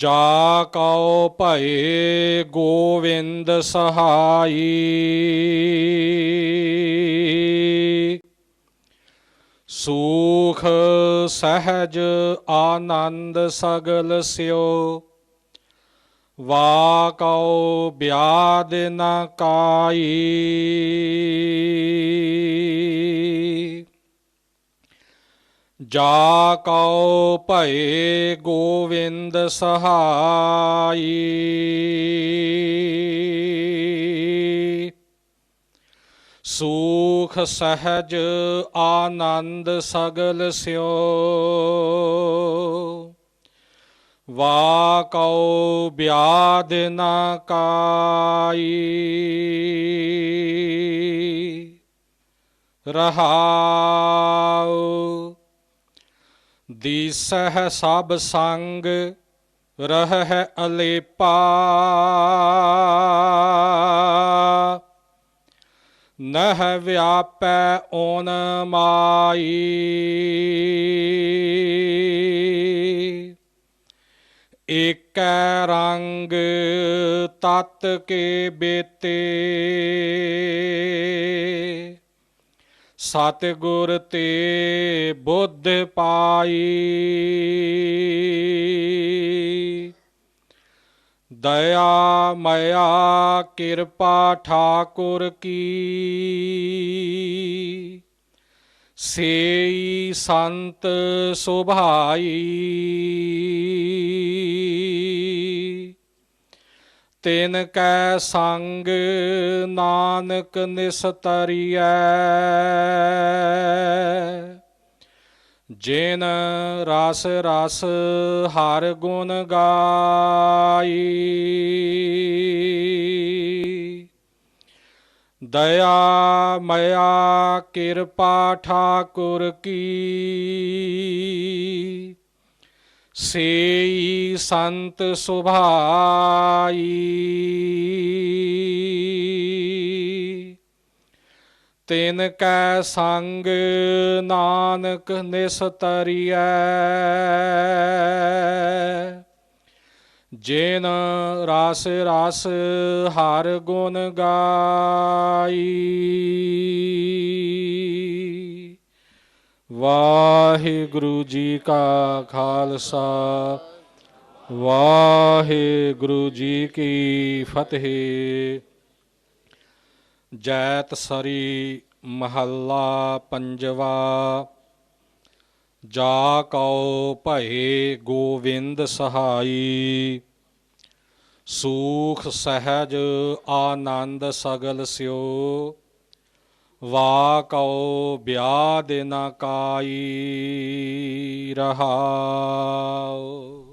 ਜਾ ਕਉ ਭਏ ਗੋਵਿੰਦ ਸਹਾਈ। ਸੂਖ ਸਹਿਜ ਆਨੰਦ ਸਗਲ ਸਿਓ। ਵਾ ਕਉ ਬਿਆਦ ਨ ਕਾਈ। ਜਾ ਕਉ ਭਏ ਗੋਵਿੰਦ ਸਹਾਈ। ਸੂਖ ਸਹਿਜ ਆਨੰਦ ਸਗਲ ਸਿਓ। ਵਾ ਕਉ ਬਿਆਦ ਨ ਕਾਈ। ਰਹਾਉ ਦੀਸਹਿ ਸਭ ਸੰਗ ਰਹਿ ਅਲੇਪਾ। ਨਹ ਵਿਆਪੈ ਓਨ ਮਾਈ। ਏਕੈ ਰੰਗ ਤਤ ਕੇ ਬੇਤੇ। ਸਤਿਗੁਰ ਤੇ ਬੁੱਧ ਪਾਈ। ਦਇਆ ਮਇਆ ਕਿਰਪਾ ਠਾਕੁਰ ਕੀ। ਸੇਈ ਸੰਤ ਸੁਭਾਈ। ਤਿਨ ਕੈ ਸੰਗ ਨਾਨਕ ਨਿਸਤਰੀਐ ਜਿਨ ਰਸ ਰਸ ਹਰ ਗੁਣ ਗਾਈ। ਦਇਆ ਮਇਆ ਕਿਰਪਾ ਠਾਕੁਰ ਕੀ। ਸੇਈ ਸੰਤ ਸੁਭਾਈ। ਤਿਨ ਕੈ ਸੰਗ ਨਾਨਕ ਨਿਸਤਰੀਐ। ਜਿਨ ਰਸ ਰਸ ਹਰ ਗੁਣ ਗਾਈ। ਵਾਹਿਗੁਰੂ ਜੀ ਕਾ ਖਾਲਸਾ, ਵਾਹਿਗੁਰੂ ਜੀ ਕੀ ਫਤਿਹ। ਜੈਤ ਸਰੀ ਮਹੱਲਾ ਪੰਜਵਾ, ਜਾ ਕਉ ਭਏ ਗੋਵਿੰਦ ਸਹਾਈ। ਸੂਖ ਸਹਿਜ ਆਨੰਦ ਸਗਲ ਸਿਓ ਵਾ ਕਉ ਬਿਆਦ ਨ ਕਾਈ ਰਹਾਉ।